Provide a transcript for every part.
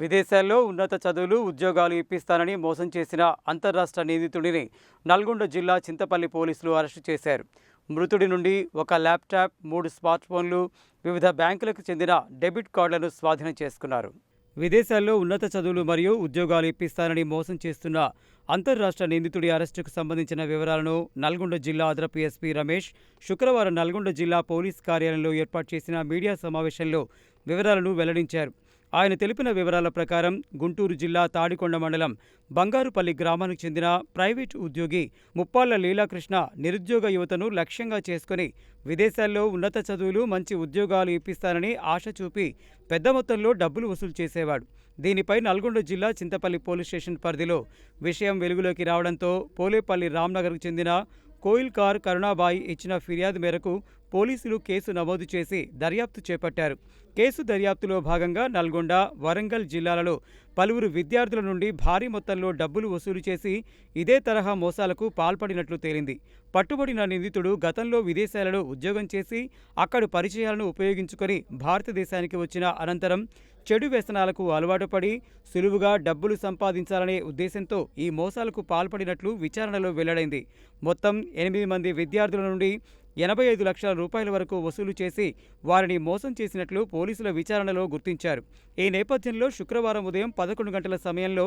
విదేశాల్లో ఉన్నత చదువులు ఉద్యోగాలు ఇప్పిస్తానని మోసం చేసిన అంతర్రాష్ట్ర నిందితుడిని నల్గొండ జిల్లా చింతపల్లి పోలీసులు అరెస్టు చేశారు. మృతుడి నుండి ఒక ల్యాప్టాప్ మూడు స్మార్ట్ ఫోన్లు వివిధ బ్యాంకులకు చెందిన డెబిట్ కార్డులను స్వాధీనం చేసుకున్నారు. విదేశాల్లో ఉన్నత చదువులు మరియు ఉద్యోగాలు ఇప్పిస్తానని మోసం చేస్తున్న అంతర్రాష్ట్ర నిందితుడి అరెస్టుకు సంబంధించిన వివరాలను నల్గొండ జిల్లా అదనపు ఎస్పీ రమేష్ శుక్రవారం నల్గొండ జిల్లా పోలీస్ కార్యాలయంలో ఏర్పాటు చేసిన మీడియా సమావేశంలో వివరాలను వెల్లడించారు. ఆయన తెలిపిన వివరాల ప్రకారం గుంటూరు జిల్లా తాడికొండ మండలం బంగారుపల్లి గ్రామానికి చెందిన ప్రైవేటు ఉద్యోగి ముప్పాళ్ళ లీలాకృష్ణ నిరుద్యోగ యువతను లక్ష్యంగా చేసుకుని విదేశాల్లో ఉన్నత చదువులు మంచి ఉద్యోగాలు ఇప్పిస్తానని ఆశ చూపి పెద్ద మొత్తంలో డబ్బులు వసూలు చేసేవాడు. దీనిపై నల్గొండ జిల్లా చింతపల్లి పోలీస్ స్టేషన్ పరిధిలో విషయం వెలుగులోకి రావడంతో పోలేపల్లి రామ్నగర్కు చెందిన కోయిల్కార్ కరుణాబాయి ఇచ్చిన ఫిర్యాదు మేరకు పోలీసులు కేసు నమోదు చేసి దర్యాప్తు చేపట్టారు. కేసు దర్యాప్తులో భాగంగా నల్గొండ వరంగల్ జిల్లాలలో పలువురు విద్యార్థుల నుండి భారీ మొత్తంలో డబ్బులు వసూలు చేసి ఇదే తరహా మోసాలకు పాల్పడినట్లు తేలింది. పట్టుబడిన నిందితుడు గతంలో విదేశాలలో ఉద్యోగం చేసి అక్కడి పరిచయాలను ఉపయోగించుకొని భారతదేశానికి వచ్చిన అనంతరం చెడు వ్యసనాలకు అలవాటు పడి సులువుగా డబ్బులు సంపాదించాలనే ఉద్దేశంతో ఈ మోసాలకు పాల్పడినట్లు విచారణలో వెల్లడైంది. మొత్తం ఎనిమిది మంది విద్యార్థుల నుండి ఎనభై ఐదు లక్షల రూపాయల వరకు వసూలు చేసి వారిని మోసం చేసినట్లు పోలీసుల విచారణలో గుర్తించారు. ఈ నేపథ్యంలో శుక్రవారం ఉదయం పదకొండు గంటల సమయంలో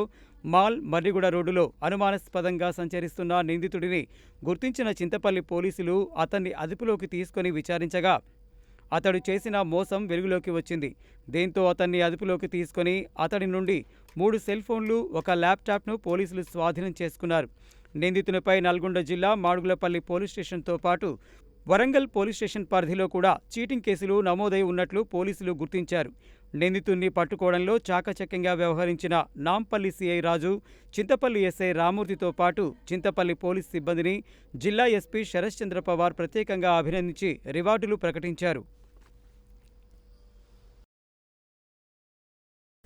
మాల్ మర్రిగూడ రోడ్డులో అనుమానాస్పదంగా సంచరిస్తున్న నిందితుడిని గుర్తించిన చింతపల్లి పోలీసులు అతన్ని అదుపులోకి తీసుకొని విచారించగా అతడు చేసిన మోసం వెలుగులోకి వచ్చింది. దీంతో అతన్ని అదుపులోకి తీసుకొని అతడి నుండి మూడు సెల్ ఫోన్లు ఒక ల్యాప్టాప్ను పోలీసులు స్వాధీనం చేసుకున్నారు. నిందితునిపై నల్గొండ జిల్లా మాడుగులపల్లి పోలీస్ స్టేషన్తో పాటు వరంగల్ పోలీస్ స్టేషన్ పరిధిలో కూడా చీటింగ్ కేసులు నమోదై ఉన్నట్లు పోలీసులు గుర్తించారు. నిందితుణ్ణి పట్టుకోవడంలో చాకచక్యంగా వ్యవహరించిన నాంపల్లి సిఐ రాజు చింతపల్లి ఎస్ఐ రామూర్తితో పాటు చింతపల్లి పోలీస్ సిబ్బందిని జిల్లా ఎస్పీ శరశ్చంద్ర పవార్ ప్రత్యేకంగా అభినందించి రివార్డులు ప్రకటించారు.